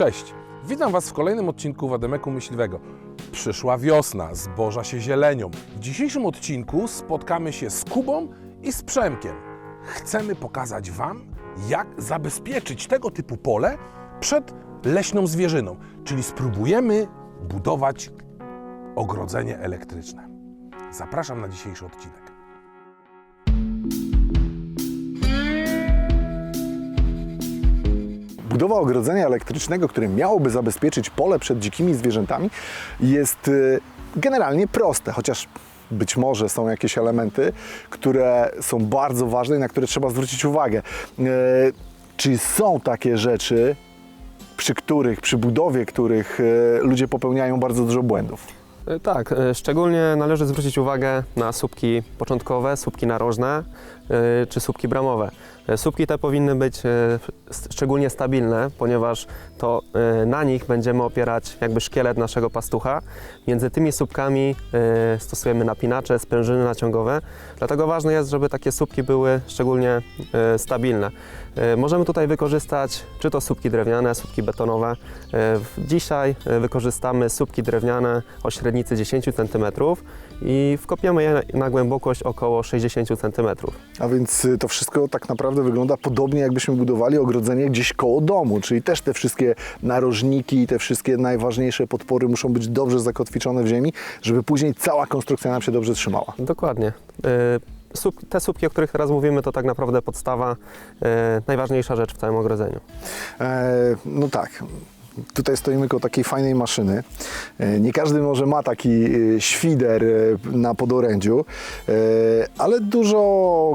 Cześć! Witam Was w kolejnym odcinku Wademeku Myśliwego. Przyszła wiosna, zboża się zielenią. W dzisiejszym odcinku spotkamy się z Kubą i z Przemkiem. Chcemy pokazać Wam, jak zabezpieczyć tego typu pole przed leśną zwierzyną, czyli spróbujemy budować ogrodzenie elektryczne. Zapraszam na dzisiejszy odcinek. Budowa ogrodzenia elektrycznego, które miałoby zabezpieczyć pole przed dzikimi zwierzętami, jest y, generalnie proste, chociaż być może są jakieś elementy, które są bardzo ważne i na które trzeba zwrócić uwagę. Y, Czy są takie rzeczy, przy których, przy budowie których y, ludzie popełniają bardzo dużo błędów? E, Tak, e, szczególnie należy zwrócić uwagę na słupki początkowe, słupki narożne e, czy słupki bramowe. Słupki te powinny być szczególnie stabilne, ponieważ to na nich będziemy opierać jakby szkielet naszego pastucha. Między tymi słupkami stosujemy napinacze, sprężyny naciągowe, dlatego ważne jest, żeby takie słupki były szczególnie stabilne. E, Możemy tutaj wykorzystać czy to słupki drewniane, słupki betonowe. E, Dzisiaj e, wykorzystamy słupki drewniane o średnicy 10 cm i wkopiemy je na głębokość około 60 cm. A więc y, to wszystko tak naprawdę wygląda podobnie, jakbyśmy budowali ogrodzenie gdzieś koło domu, czyli też te wszystkie narożniki, te wszystkie najważniejsze podpory muszą być dobrze zakotwiczone w ziemi, żeby później cała konstrukcja nam się dobrze trzymała. Dokładnie. Te słupki, o których teraz mówimy, to tak naprawdę podstawa, e, najważniejsza rzecz w całym ogrodzeniu. E, no tak. Tutaj stoimy koło takiej fajnej maszyny. E, Nie każdy może ma taki e, świder e, na podorędziu, ale dużo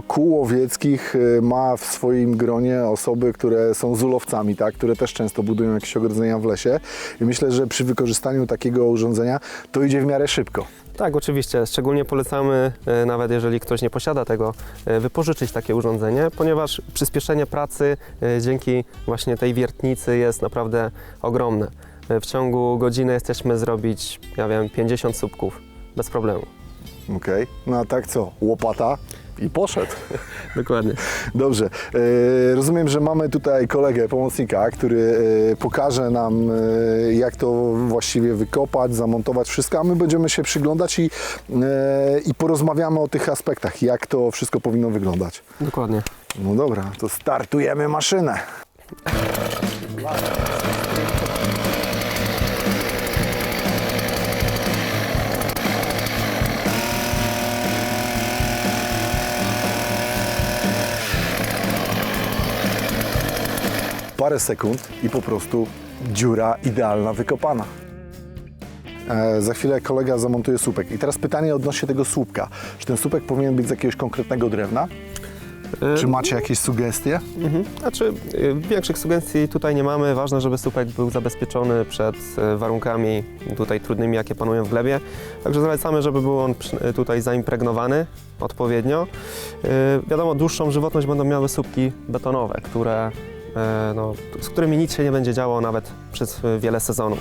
kół łowieckich ma w swoim gronie osoby, które są zulowcami, tak? które też często budują jakieś ogrodzenia w lesie. I myślę, że przy wykorzystaniu takiego urządzenia to idzie w miarę szybko. Tak, oczywiście. Szczególnie polecamy, e, nawet jeżeli ktoś nie posiada tego, e, wypożyczyć takie urządzenie, ponieważ przyspieszenie pracy e, dzięki właśnie tej wiertnicy jest naprawdę ogromne. W ciągu godziny jesteśmy zrobić, ja wiem, 50 słupków bez problemu. Okej, no a tak co? Łopata i poszedł. Dokładnie. Dobrze. E, rozumiem, że mamy tutaj kolegę, pomocnika, który e, pokaże nam, e, jak to właściwie wykopać, zamontować wszystko, a my będziemy się przyglądać i, e, i porozmawiamy o tych aspektach, jak to wszystko powinno wyglądać. Dokładnie. No dobra, to startujemy maszynę. Parę sekund i po prostu dziura idealna wykopana. E, za chwilę kolega zamontuje słupek. I teraz pytanie odnośnie tego słupka. Czy ten słupek powinien być z jakiegoś konkretnego drewna? E, Czy macie jakieś sugestie? Mhm. Znaczy, y, większych sugestii tutaj nie mamy. Ważne, żeby słupek był zabezpieczony przed y, warunkami tutaj trudnymi, jakie panują w glebie. Także zalecamy, żeby był on przy- tutaj zaimpregnowany odpowiednio. Y, Wiadomo, dłuższą żywotność będą miały słupki betonowe, które, no, z którymi nic się nie będzie działo nawet przez y, wiele sezonów.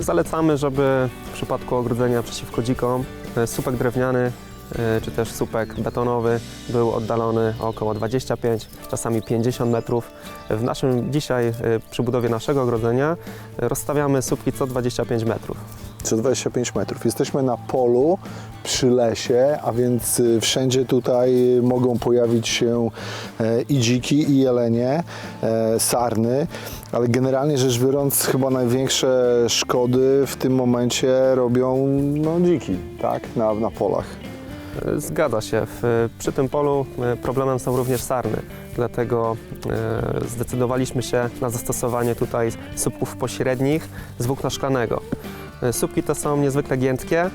Zalecamy, żeby w przypadku ogrodzenia przeciwko dzikom e, słupek drewniany e, czy też słupek betonowy był oddalony o około 25, czasami 50 metrów. W naszym dzisiaj, e, przy budowie naszego ogrodzenia, e, rozstawiamy słupki co 25 metrów. Co 25 metrów. Jesteśmy na polu przy lesie, a więc y, wszędzie tutaj mogą pojawić się e, i dziki, i jelenie, e, sarny, ale generalnie rzecz biorąc, chyba największe szkody w tym momencie robią no, dziki, tak, na, na polach. E, Zgadza się. W, przy tym polu problemem są również sarny. Dlatego zdecydowaliśmy się na zastosowanie tutaj słupków pośrednich z włókna szklanego. E, Słupki te są niezwykle giętkie, e,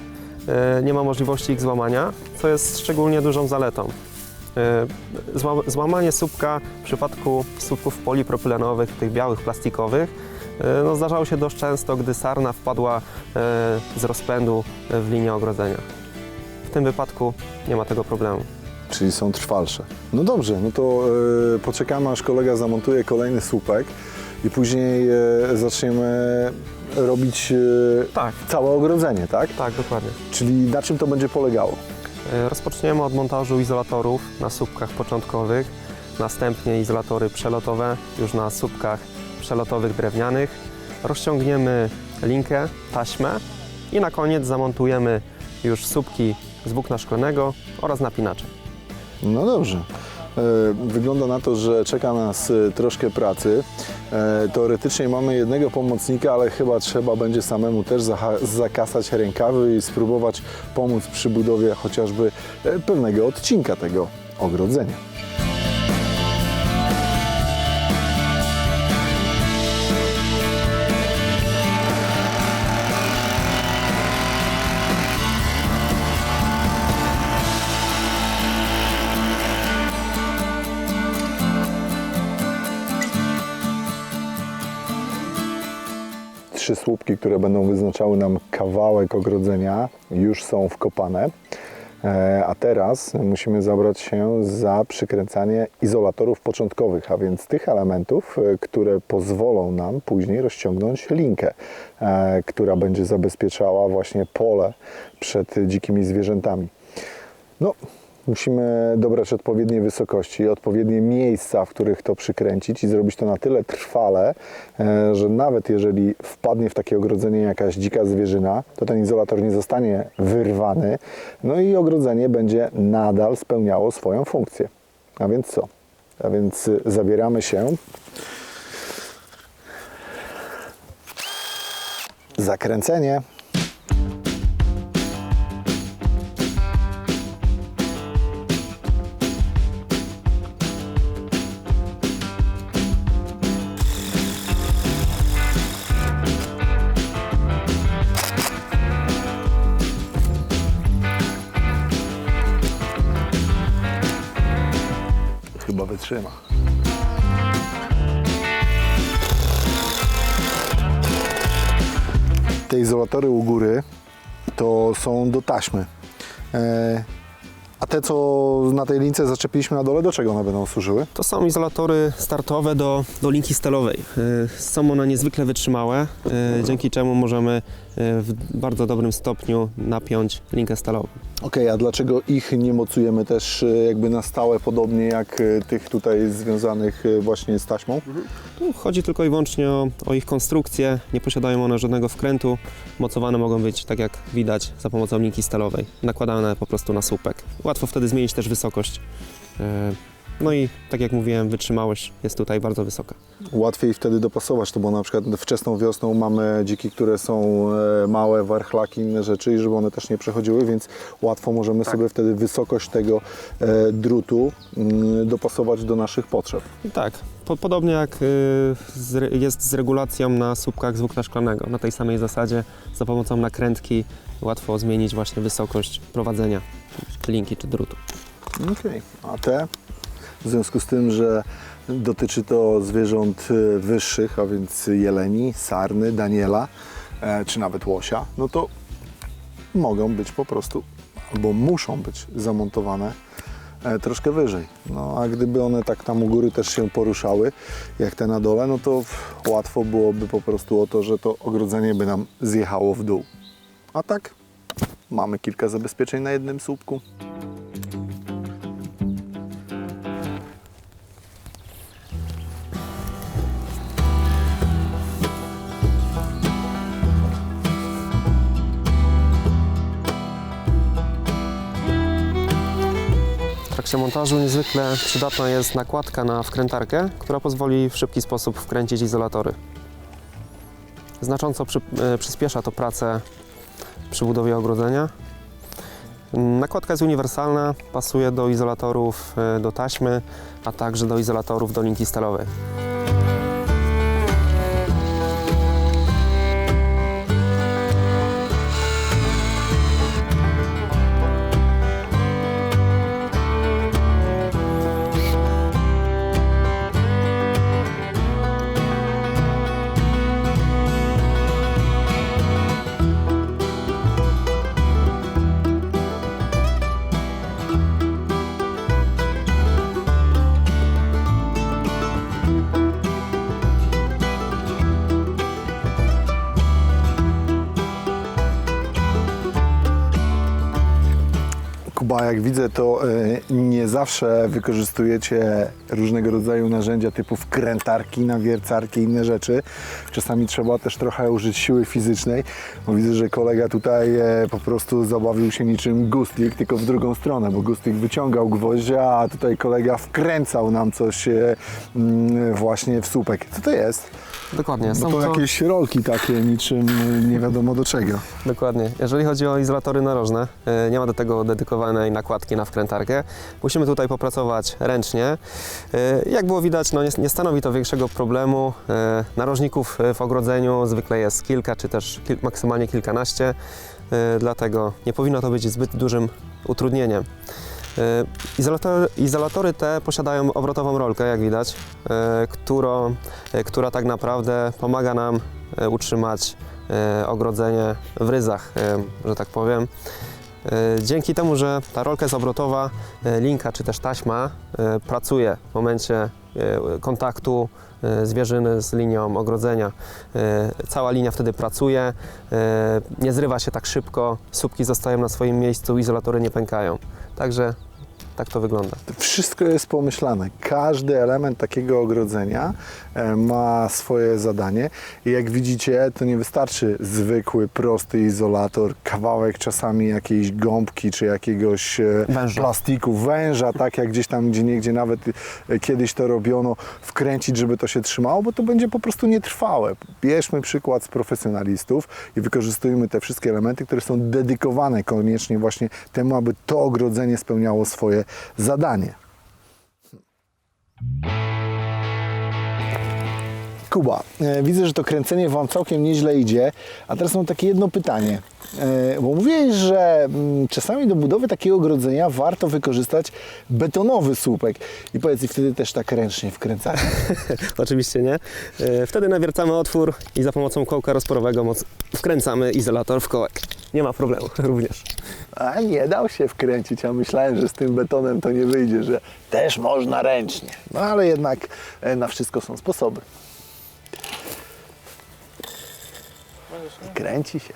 nie ma możliwości ich złamania, co jest szczególnie dużą zaletą. E, zła- Złamanie słupka w przypadku słupków polipropylenowych, tych białych, plastikowych, no zdarzało się dość często, gdy sarna wpadła z rozpędu w linię ogrodzenia. W tym wypadku nie ma tego problemu. Czyli są trwalsze. No dobrze, no to poczekamy aż kolega zamontuje kolejny słupek i później zaczniemy robić e, Tak, całe ogrodzenie, tak? tak, dokładnie. Czyli na czym to będzie polegało? E, Rozpoczniemy od montażu izolatorów na słupkach początkowych, następnie izolatory przelotowe już na słupkach przelotowych drewnianych. Rozciągniemy linkę, taśmę i na koniec zamontujemy już słupki z włókna szklanego oraz napinacze. No dobrze. E, Wygląda na to, że czeka nas troszkę pracy. E, Teoretycznie mamy jednego pomocnika, ale chyba trzeba będzie samemu też zakasać rękawy i spróbować pomóc przy budowie chociażby e, pewnego odcinka tego ogrodzenia. Trzy słupki, które będą wyznaczały nam kawałek ogrodzenia, już są wkopane. E, A teraz musimy zabrać się za przykręcanie izolatorów początkowych, a więc tych elementów, e, które pozwolą nam później rozciągnąć linkę, e, która będzie zabezpieczała właśnie pole przed dzikimi zwierzętami. No, musimy dobrać odpowiednie wysokości, odpowiednie miejsca, w których to przykręcić i zrobić to na tyle trwale, e, że nawet jeżeli wpadnie w takie ogrodzenie jakaś dzika zwierzyna, to ten izolator nie zostanie wyrwany, no i ogrodzenie będzie nadal spełniało swoją funkcję. A więc co? A więc y, zabieramy się zakręcenie. Izolatory u góry to są do taśmy. E, a te, co na tej lince zaczepiliśmy na dole, do czego one będą służyły? To są izolatory startowe do, do linki stelowej. Y, Są one niezwykle wytrzymałe, y, dzięki czemu możemy w bardzo dobrym stopniu napiąć linkę stalową. Okej, a dlaczego ich nie mocujemy też e, jakby na stałe, podobnie jak e, tych tutaj związanych e, właśnie z taśmą? Tu chodzi tylko i wyłącznie o, o ich konstrukcję. Nie posiadają one żadnego wkrętu. Mocowane mogą być, tak jak widać, za pomocą linki stalowej. Nakładane po prostu na słupek. Łatwo wtedy zmienić też wysokość. Y, No i tak jak mówiłem, wytrzymałość jest tutaj bardzo wysoka. Łatwiej wtedy dopasować to, bo na przykład wczesną wiosną mamy dziki, które są e, małe, warchlaki, inne rzeczy i żeby one też nie przechodziły, więc łatwo możemy sobie wtedy wysokość tego e, drutu mm, dopasować do naszych potrzeb. I tak, podobnie jak y, jest z regulacją na słupkach z włókna szklanego. Na tej samej zasadzie za pomocą nakrętki łatwo zmienić właśnie wysokość prowadzenia linki czy drutu. Okej, a te w związku z tym, że dotyczy to zwierząt e, wyższych, a więc jeleni, sarny, daniela, e, czy nawet łosia, no to mogą być po prostu, albo muszą być zamontowane troszkę wyżej. No a gdyby one tak tam u góry też się poruszały, jak te na dole, no to łatwo byłoby po prostu o to, że to ogrodzenie by nam zjechało w dół. A tak mamy kilka zabezpieczeń na jednym słupku. Trakcie montażu niezwykle przydatna jest nakładka na wkrętarkę, która pozwoli w szybki sposób wkręcić izolatory. Znacząco przy, e, przyspiesza to pracę przy budowie ogrodzenia. Nakładka jest uniwersalna, pasuje do izolatorów e, do taśmy, a także do izolatorów do linki stalowej. Jak widzę, to e, nie zawsze wykorzystujecie różnego rodzaju narzędzia typu wkrętarki, nawiercarki i inne rzeczy. Czasami trzeba też trochę użyć siły fizycznej, bo widzę, że kolega tutaj e, po prostu zabawił się niczym gustlik, tylko w drugą stronę, bo gustlik wyciągał gwoździa, a tutaj kolega wkręcał nam coś e, mm, właśnie w słupek. Co to jest? Dokładnie. Bo Są to to, jakieś rolki takie niczym nie wiadomo do czego. Dokładnie. Jeżeli chodzi o izolatory narożne, nie ma do tego dedykowanej nakładki na wkrętarkę. Musimy tutaj popracować ręcznie. E, Jak było widać, no nie, stanowi to większego problemu. E, Narożników e, w ogrodzeniu zwykle jest kilka, czy też maksymalnie kilkanaście, dlatego nie powinno to być zbyt dużym utrudnieniem. Izolatory, izolatory te posiadają obrotową rolkę, jak widać, która tak naprawdę pomaga nam utrzymać ogrodzenie w ryzach, że tak powiem. E, Dzięki temu, że ta rolka jest obrotowa, e, linka czy też taśma e, pracuje w momencie kontaktu zwierzyny z linią ogrodzenia. Cała linia wtedy pracuje, nie zrywa się tak szybko, słupki zostają na swoim miejscu, izolatory nie pękają. Także tak to wygląda. Wszystko jest pomyślane. Każdy element takiego ogrodzenia e, ma swoje zadanie. I jak widzicie, to nie wystarczy zwykły, prosty izolator, kawałek czasami jakiejś gąbki czy jakiegoś e, Węża. plastiku, węża, tak jak gdzieś tam, gdzie niegdzie nawet e, kiedyś to robiono, wkręcić, żeby to się trzymało, bo to będzie po prostu nietrwałe. Bierzmy przykład z profesjonalistów i wykorzystujmy te wszystkie elementy, które są dedykowane koniecznie właśnie temu, aby to ogrodzenie spełniało swoje zadanie. Kuba, e, widzę, że to kręcenie Wam całkiem nieźle idzie, a teraz mam takie jedno pytanie. E, bo mówiłeś, że mm, czasami do budowy takiego ogrodzenia warto wykorzystać betonowy słupek. I powiedz, i wtedy też tak ręcznie wkręcać? Oczywiście nie. E, Wtedy nawiercamy otwór i za pomocą kołka rozporowego moc wkręcamy izolator w kołek. Nie ma problemu również. A nie dał się wkręcić, a myślałem, że z tym betonem to nie wyjdzie, że też można ręcznie. No ale jednak na wszystko są sposoby. Kręci się.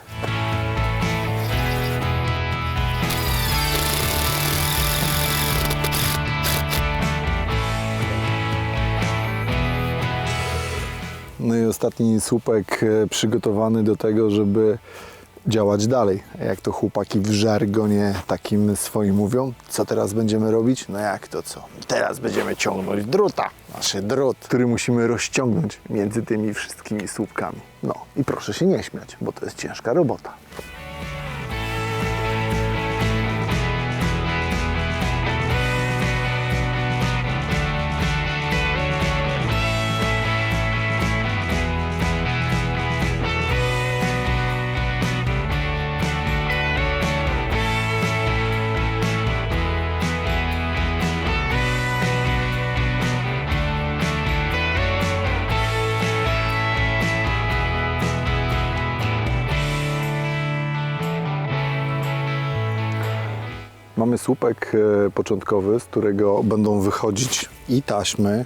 No i ostatni słupek e, przygotowany do tego, żeby działać dalej. Jak to chłopaki w żargonie takim swoim mówią. Co teraz będziemy robić? No jak to co? Teraz będziemy ciągnąć druta. Nasz drut, który musimy rozciągnąć między tymi wszystkimi słupkami. No i proszę się nie śmiać, bo to jest ciężka robota. Mamy słupek e, początkowy, z którego będą wychodzić i taśmy,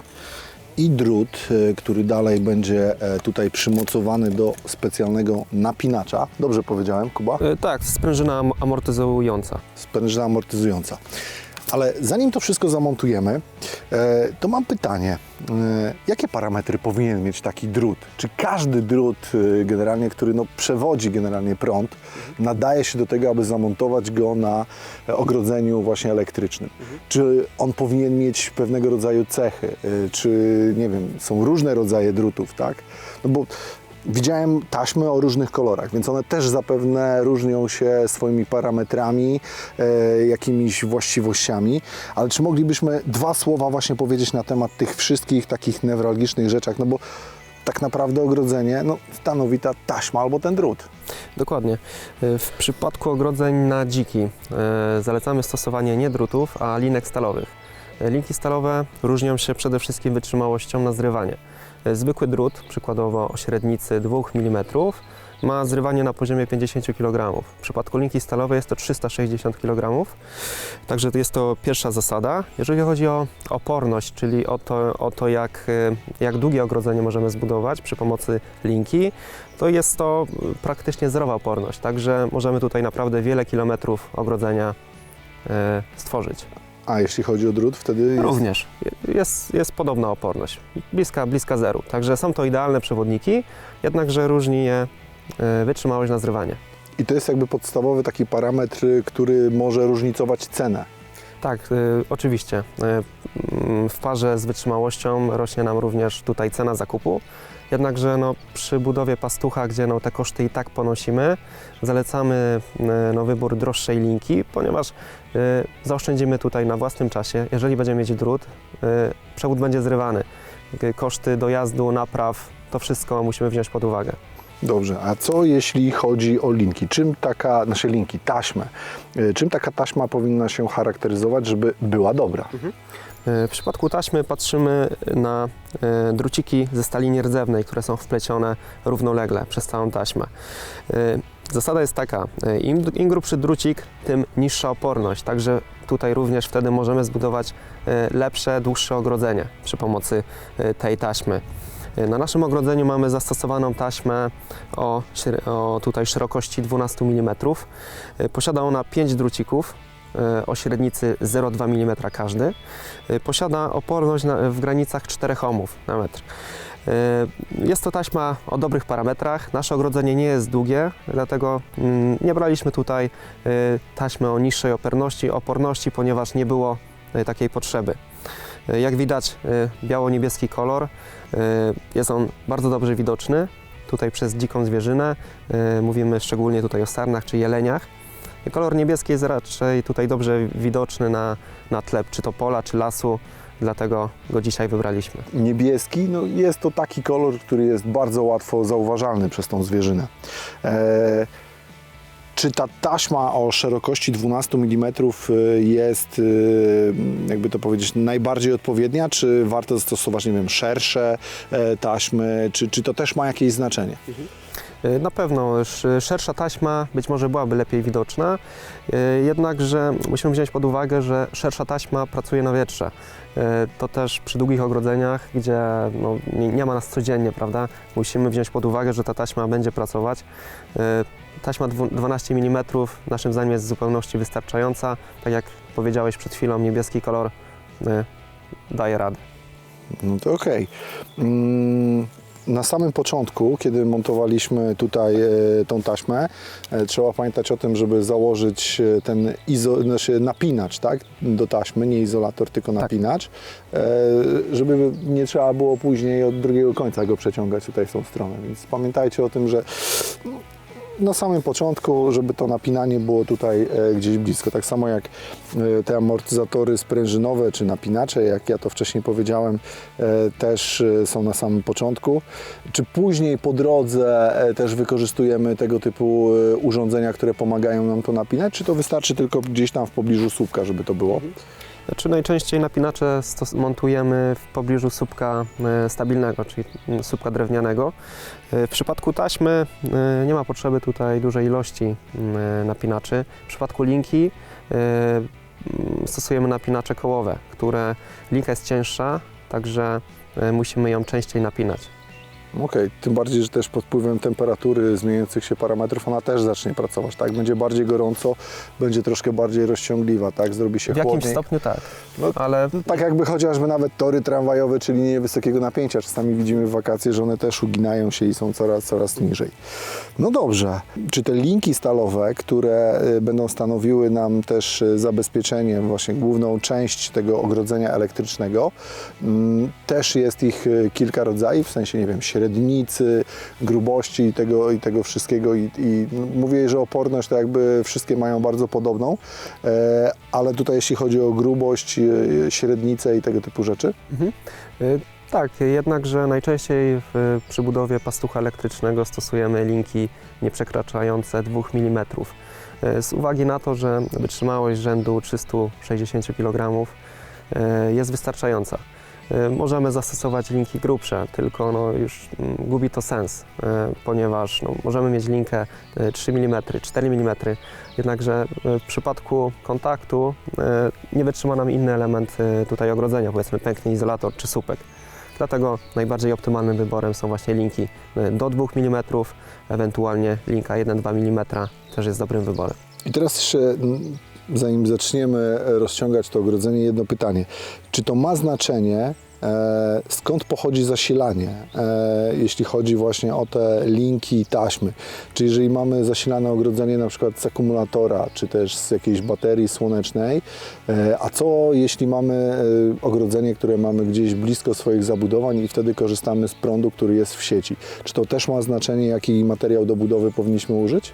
i drut, e, który dalej będzie e, tutaj przymocowany do specjalnego napinacza. Dobrze powiedziałem, Kuba? E, Tak, sprężyna am- amortyzująca. sprężyna amortyzująca. Ale zanim to wszystko zamontujemy, e, to mam pytanie. E, Jakie parametry powinien mieć taki drut? Czy każdy drut e, generalnie, który no, przewodzi generalnie prąd, nadaje się do tego, aby zamontować go na ogrodzeniu właśnie elektrycznym? Czy on powinien mieć pewnego rodzaju cechy? Czy, nie wiem, są różne rodzaje drutów, tak? No bo Widziałem taśmy o różnych kolorach, więc one też zapewne różnią się swoimi parametrami, e, jakimiś właściwościami. Ale czy moglibyśmy dwa słowa właśnie powiedzieć na temat tych wszystkich takich newralgicznych rzeczach? No bo tak naprawdę ogrodzenie no, stanowi ta taśma albo ten drut. Dokładnie. E, W przypadku ogrodzeń na dziki e, zalecamy stosowanie nie drutów, a linek stalowych. Linki stalowe różnią się przede wszystkim wytrzymałością na zrywanie. E, Zwykły drut, przykładowo o średnicy 2 mm, ma zrywanie na poziomie 50 kg. W przypadku linki stalowej jest to 360 kg. Także jest to pierwsza zasada. Jeżeli chodzi o oporność, czyli o to, o to jak, e, jak długie ogrodzenie możemy zbudować przy pomocy linki, to jest to y, praktycznie zerowa oporność. Także możemy tutaj naprawdę wiele kilometrów ogrodzenia e, stworzyć. A jeśli chodzi o drut, wtedy jest... Również jest, jest podobna oporność, bliska, bliska zeru. Także są to idealne przewodniki, jednakże różni je e, wytrzymałość na zrywanie. I to jest jakby podstawowy taki parametr, który może różnicować cenę. Tak, y, oczywiście. Y, w parze z wytrzymałością rośnie nam również tutaj cena zakupu. Jednakże no, przy budowie pastucha, gdzie no, te koszty i tak ponosimy, zalecamy y, no, wybór droższej linki, ponieważ y, zaoszczędzimy tutaj na własnym czasie. Jeżeli będziemy mieć drut, y, przewód będzie zrywany. Koszty dojazdu, napraw, to wszystko musimy wziąć pod uwagę. Dobrze, a co jeśli chodzi o linki? Czym taka, nasze linki, taśmę, czym taka taśma powinna się charakteryzować, żeby była dobra? W przypadku taśmy patrzymy na e, druciki ze stali nierdzewnej, które są wplecione równolegle przez całą taśmę. E, Zasada jest taka, e, im, im grubszy drucik, tym niższa oporność, także tutaj również wtedy możemy zbudować e, lepsze, dłuższe ogrodzenie przy pomocy e, tej taśmy. E, Na naszym ogrodzeniu mamy zastosowaną taśmę o, o tutaj szerokości 12 mm. E, Posiada ona 5 drucików e, o średnicy 0,2 mm każdy. E, Posiada oporność w granicach 4 ohmów na metr. E, Jest to taśma o dobrych parametrach. Nasze ogrodzenie nie jest długie, dlatego mm, nie braliśmy tutaj e, taśmy o niższej oporności, oporności ponieważ nie było e, takiej potrzeby. E, Jak widać, e, biało-niebieski kolor. e, Jest on bardzo dobrze widoczny tutaj przez dziką zwierzynę. E, Mówimy szczególnie tutaj o sarnach czy jeleniach. Kolor niebieski jest raczej tutaj dobrze widoczny na, na tle czy to pola, czy lasu, dlatego go dzisiaj wybraliśmy. Niebieski, no jest to taki kolor, który jest bardzo łatwo zauważalny przez tą zwierzynę. E, czy ta taśma o szerokości 12 mm jest, y, jakby to powiedzieć, najbardziej odpowiednia, czy warto zastosować, nie wiem, szersze e, taśmy, czy, czy to też ma jakieś znaczenie? E, Na pewno sz- szersza taśma być może byłaby lepiej widoczna, e, jednakże musimy wziąć pod uwagę, że szersza taśma pracuje na wietrze. E, To też przy długich ogrodzeniach, gdzie no, nie, ma nas codziennie, prawda? Musimy wziąć pod uwagę, że ta taśma będzie pracować. E, Taśma dwu- 12 mm naszym zdaniem jest w zupełności wystarczająca. Tak jak powiedziałeś przed chwilą, niebieski kolor e, daje radę. No to okej. Mm, Na samym początku, kiedy montowaliśmy tutaj e, tą taśmę, e, trzeba pamiętać o tym, żeby założyć e, ten izo, znaczy napinacz tak, do taśmy, nie izolator, tylko napinacz, e, żeby nie trzeba było później od drugiego końca go przeciągać tutaj w tą stronę. Więc pamiętajcie o tym, że na samym początku, żeby to napinanie było tutaj e, gdzieś blisko. Tak samo jak e, te amortyzatory sprężynowe czy napinacze, jak ja to wcześniej powiedziałem, e, też są na samym początku. Czy później po drodze też wykorzystujemy tego typu urządzenia, które pomagają nam to napinać, czy to wystarczy tylko gdzieś tam w pobliżu słupka, żeby to było? Znaczy najczęściej napinacze montujemy w pobliżu słupka e, stabilnego, czyli mm, słupka drewnianego. E, W przypadku taśmy e, nie ma potrzeby tutaj dużej ilości mm, napinaczy. W przypadku linki mm, stosujemy napinacze kołowe, które linka jest cięższa, także musimy ją częściej napinać. Okej, tym bardziej, że też pod wpływem temperatury zmieniających się parametrów ona też zacznie pracować, tak? Będzie bardziej gorąco, będzie troszkę bardziej rozciągliwa, tak? Zrobi się W jakimś chłodniej. stopniu tak, No, ale Tak jakby chociażby nawet tory tramwajowe, czyli linie wysokiego napięcia. Czasami widzimy w wakacje, że one też uginają się i są coraz, coraz niżej. No dobrze. Czy te linki stalowe, które y, będą stanowiły nam też y, zabezpieczenie, właśnie główną część tego ogrodzenia elektrycznego, mm, też jest ich y, kilka rodzajów, w sensie, nie wiem, średnicy, grubości i tego, i tego wszystkiego. I, i mówię, że oporność to jakby wszystkie mają bardzo podobną, e, ale tutaj jeśli chodzi o grubość, e, średnicę i tego typu rzeczy, Y, Tak, jednakże najczęściej w, przy budowie pastucha elektrycznego stosujemy linki nieprzekraczające 2 mm. Y, Z uwagi na to, że wytrzymałość rzędu 360 kg jest wystarczająca. Y, Możemy zastosować linki grubsze, tylko no już mm, gubi to sens, y, ponieważ no, możemy mieć linkę y, 3 mm, 4 mm, jednakże y, w przypadku kontaktu nie wytrzyma nam inny element tutaj ogrodzenia, powiedzmy pęknie izolator czy słupek. Dlatego najbardziej optymalnym wyborem są właśnie linki do 2 mm, ewentualnie linka 1-2 mm też jest dobrym wyborem. I teraz jeszcze mm, zanim zaczniemy rozciągać to ogrodzenie, jedno pytanie. Czy to ma znaczenie, e, skąd pochodzi zasilanie, e, jeśli chodzi właśnie o te linki i taśmy? Czy jeżeli mamy zasilane ogrodzenie na przykład z akumulatora, czy też z jakiejś baterii słonecznej, e, a co jeśli mamy ogrodzenie, które mamy gdzieś blisko swoich zabudowań i wtedy korzystamy z prądu, który jest w sieci? Czy to też ma znaczenie, jaki materiał do budowy powinniśmy użyć?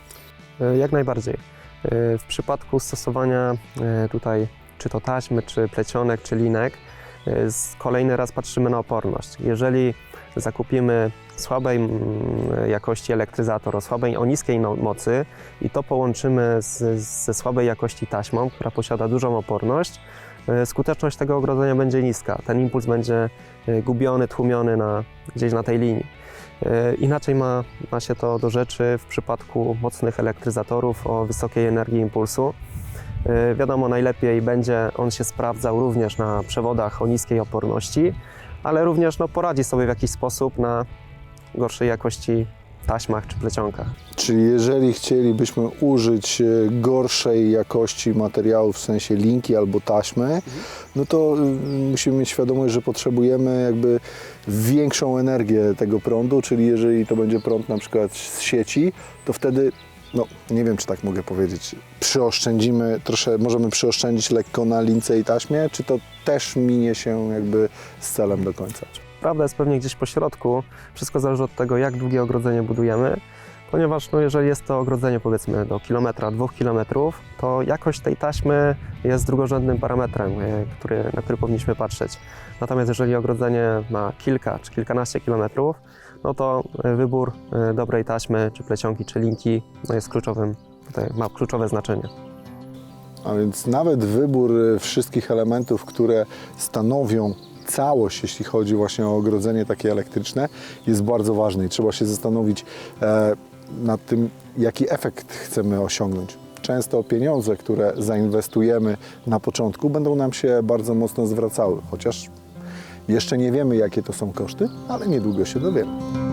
Jak najbardziej. W przypadku stosowania e, tutaj czy to taśmy, czy plecionek, czy linek, e, kolejny raz patrzymy na oporność. Jeżeli zakupimy słabej mm, jakości elektryzator o słabej, o niskiej mocy i to połączymy z, ze słabej jakości taśmą, która posiada dużą oporność, e, skuteczność tego ogrodzenia będzie niska. Ten impuls będzie gubiony, tłumiony na, gdzieś na tej linii. E, Inaczej ma, ma się to do rzeczy w przypadku mocnych elektryzatorów o wysokiej energii impulsu. E, Wiadomo, najlepiej będzie on się sprawdzał również na przewodach o niskiej oporności, ale również no, poradzi sobie w jakiś sposób na gorszej jakości taśmach czy plecionkach. Czyli jeżeli chcielibyśmy użyć e, gorszej jakości materiału, w sensie linki albo taśmy, no to y, musimy mieć świadomość, że potrzebujemy jakby większą energię tego prądu, czyli jeżeli to będzie prąd na przykład z sieci, to wtedy, no nie wiem czy tak mogę powiedzieć, przyoszczędzimy trosze, możemy przyoszczędzić lekko na lince i taśmie, czy to też minie się jakby z celem do końca? Prawda jest pewnie gdzieś po środku. Wszystko zależy od tego, jak długie ogrodzenie budujemy, ponieważ no, jeżeli jest to ogrodzenie powiedzmy do kilometra, dwóch kilometrów, to jakość tej taśmy jest drugorzędnym parametrem, e, który, na który powinniśmy patrzeć. Natomiast jeżeli ogrodzenie ma kilka czy kilkanaście kilometrów, no to e, wybór e, dobrej taśmy, czy plecionki, czy linki no, jest kluczowym, tutaj ma kluczowe znaczenie. A więc nawet wybór wszystkich elementów, które stanowią całość, jeśli chodzi właśnie o ogrodzenie takie elektryczne, jest bardzo ważny i trzeba się zastanowić e, nad tym, jaki efekt chcemy osiągnąć. Często pieniądze, które zainwestujemy na początku, będą nam się bardzo mocno zwracały, chociaż jeszcze nie wiemy, jakie to są koszty, ale niedługo się dowiemy.